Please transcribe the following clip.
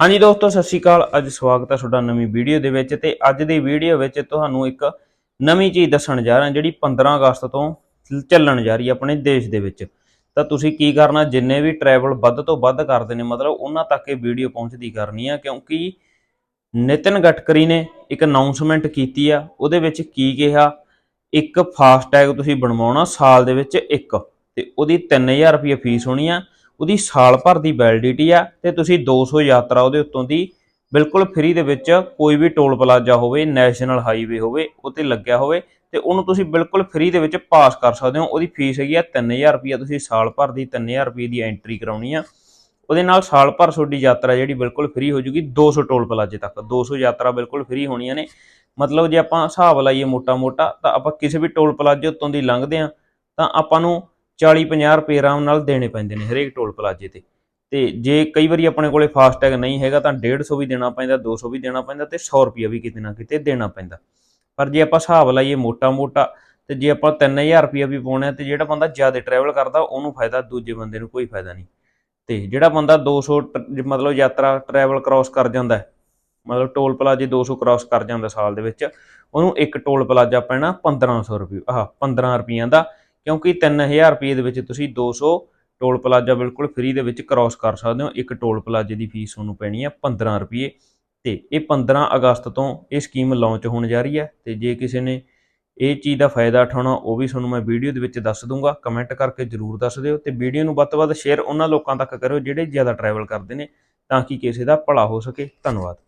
ਹਾਂਜੀ ਦੋਸਤੋ, ਸਤਿ ਸ਼੍ਰੀ ਅਕਾਲ। ਅੱਜ ਸਵਾਗਤ ਹੈ ਤੁਹਾਡਾ ਨਵੀਂ ਵੀਡੀਓ ਦੇ ਵਿੱਚ ਤੇ ਅੱਜ ਦੀ ਵੀਡੀਓ ਵਿੱਚ ਤੁਹਾਨੂੰ ਇੱਕ ਨਵੀਂ ਚੀਜ਼ ਦੱਸਣ ਜਾ ਰਿਹਾ, ਜਿਹੜੀ 15 ਅਗਸਤ ਤੋਂ ਚੱਲਣ ਜਾ ਰਹੀ ਹੈ ਆਪਣੇ ਦੇਸ਼ ਦੇ ਵਿੱਚ। ਤਾਂ ਤੁਸੀਂ ਕੀ ਕਰਨਾ, ਜਿੰਨੇ ਵੀ ਟਰੈਵਲ ਵੱਧ ਤੋਂ ਵੱਧ ਕਰਦੇ ਨੇ, ਮਤਲਬ ਉਹਨਾਂ ਤੱਕ ਇਹ ਵੀਡੀਓ ਪਹੁੰਚਦੀ ਕਰਨੀ ਆ, ਕਿਉਂਕਿ ਨਿਤਿਨ ਗਟਕਰੀ ਨੇ ਇੱਕ ਅਨਾਉਂਸਮੈਂਟ ਕੀਤੀ ਆ, ਉਹਦੇ ਵਿੱਚ ਕੀ ਕਿਹਾ, ਇੱਕ ਫਾਸਟੈਗ ਤੁਸੀਂ ਬਣਵਾਉਣਾ, ਸਾਲ ਦੇ ਵਿੱਚ ਇੱਕ, ਤੇ ਉਹਦੀ 3000 ਰੁਪਏ ਫੀਸ ਹੋਣੀ ਆ ਉਹਦੀ ਸਾਲ ਭਰ ਦੀ ਵੈਲਿਡਿਟੀ ਆ ਤੇ ਤੁਸੀਂ 200 ਯਾਤਰਾ ਉਹਦੇ ਉੱਤੋਂ ਦੀ ਬਿਲਕੁਲ ਫ੍ਰੀ ਦੇ ਵਿੱਚ ਕੋਈ ਵੀ ਟੋਲ ਪਲਾਜ਼ਾ ਹੋਵੇ ਨੈਸ਼ਨਲ ਹਾਈਵੇ ਹੋਵੇ, ਉਹ ਤੇ ਲੱਗਿਆ ਹੋਵੇ ਤੇ ਉਹਨੂੰ ਤੁਸੀਂ ਬਿਲਕੁਲ ਫ੍ਰੀ ਦੇ ਵਿੱਚ ਪਾਸ ਕਰ ਸਕਦੇ ਹੋ। ਉਹਦੀ ਫੀਸ ਹੈਗੀ ਆ 3000 ਰੁਪਏ ਤੁਸੀਂ ਸਾਲ ਭਰ ਦੀ 3000 ਰੁਪਏ ਦੀ ਐਂਟਰੀ ਕਰਾਉਣੀ ਆ। ਉਹਦੇ ਨਾਲ ਸਾਲ ਭਰ ਤੁਹਾਡੀ ਯਾਤਰਾ ਜਿਹੜੀ ਬਿਲਕੁਲ ਫ੍ਰੀ ਹੋ ਜੂਗੀ 200 ਟੋਲ ਪਲਾਜ਼ੇ ਤੱਕ। 200 ਯਾਤਰਾ ਬਿਲਕੁਲ ਫ੍ਰੀ ਹੋਣੀਆਂ ਨੇ। ਮਤਲਬ ਜੇ ਆਪਾਂ ਹਿਸਾਬ ਲਾਈਏ ਮੋਟਾ-ਮੋਟਾ ਤਾਂ ਆਪਾਂ ਕਿਸੇ ਵੀ ਟੋਲ ਪਲਾਜ਼ੇ ਉੱਤੋਂ ਦੀ ਲੰਘਦੇ ਆ ਤਾਂ ਆਪਾਂ ਨੂੰ 40-50 ਰੁਪਏ ਆਰਾਮ ਨਾਲ ਦੇਣੇ ਪੈਂਦੇ ਨੇ ਹਰੇਕ ਟੋਲ ਪਲਾਜ਼ੇ ਤੇ। ਤੇ ਜੇ ਕਈ ਵਾਰੀ ਆਪਣੇ ਕੋਲੇ ਫਾਸਟੈਗ ਨਹੀਂ ਹੈਗਾ ਤਾਂ 150 ਵੀ ਦੇਣਾ ਪੈਂਦਾ 200 ਵੀ ਦੇਣਾ ਪੈਂਦਾ ਤੇ 100 ਰੁਪਿਆ ਵੀ ਕਿਤੇ ਨਾ ਕਿਤੇ ਦੇਣਾ ਪੈਂਦਾ। ਪਰ ਜੇ ਆਪਾਂ ਹਿਸਾਬ ਲਾਈਏ ਮੋਟਾ-ਮੋਟਾ ਤੇ ਜੇ ਆਪਾਂ 3000 ਰੁਪਿਆ ਵੀ ਪਾਉਣਾ ਤੇ ਜਿਹੜਾ ਬੰਦਾ ਜ਼ਿਆਦਾ ਟਰੈਵਲ ਕਰਦਾ ਉਹਨੂੰ ਫਾਇਦਾ, ਦੂਜੇ ਬੰਦੇ ਨੂੰ ਕੋਈ ਫਾਇਦਾ ਨਹੀਂ। ਤੇ ਜਿਹੜਾ ਬੰਦਾ 200 ਟ- ਮਤਲਬ ਯਾਤਰਾ ਟਰੈਵਲ ਕ੍ਰਾਸ ਕਰ ਜਾਂਦਾ ਮਤਲਬ ਟੋਲ ਪਲਾਜ਼ੇ 200 ਕ੍ਰਾਸ ਕਰ ਜਾਂਦਾ ਸਾਲ ਦੇ ਵਿੱਚ, ਉਹਨੂੰ ਇੱਕ ਟੋਲ ਪਲਾਜ਼ਾ ਪੈਣਾ 1500 ਰੁਪਏ ਆਹ 15 ਰੁਪਈਆਂ ਦਾ ਕਿਉਂਕਿ 3000 ਰੁਪਏ ਦੇ ਵਿੱਚ ਤੁਸੀਂ 200 ਟੋਲ ਪਲਾਜ਼ਾ ਬਿਲਕੁਲ ਫ੍ਰੀ ਦੇ ਵਿੱਚ ਕ੍ਰਾਸ ਕਰ ਸਕਦੇ ਹੋ। ਇੱਕ ਟੋਲ ਪਲਾਜ਼ੇ ਦੀ ਫੀਸ ਤੁਹਾਨੂੰ ਪੈਣੀ ਹੈ 15 ਰੁਪਏ। ਤੇ ਇਹ 15 ਅਗਸਤ ਤੋਂ ਇਹ ਸਕੀਮ ਲਾਂਚ ਹੋਣ ਜਾ ਰਹੀ ਹੈ। ਤੇ ਜੇ ਕਿਸੇ ਨੇ ਇਹ ਚੀਜ਼ ਦਾ ਫਾਇਦਾ ਉਠਾਉਣਾ, ਉਹ ਵੀ ਤੁਹਾਨੂੰ ਮੈਂ ਵੀਡੀਓ ਦੇ ਵਿੱਚ ਦੱਸ ਦੂੰਗਾ। ਕਮੈਂਟ ਕਰਕੇ ਜਰੂਰ ਦੱਸ ਦਿਓ ਤੇ ਵੀਡੀਓ ਨੂੰ ਵੱਧ ਤੋਂ ਵੱਧ ਸ਼ੇਅਰ ਉਹਨਾਂ ਲੋਕਾਂ ਤੱਕ ਕਰਿਓ ਜਿਹੜੇ ਜ਼ਿਆਦਾ ਟਰੈਵਲ ਕਰਦੇ ਨੇ, ਤਾਂ ਕਿ ਕਿਸੇ ਦਾ ਭਲਾ ਹੋ ਸਕੇ। ਧੰਨਵਾਦ।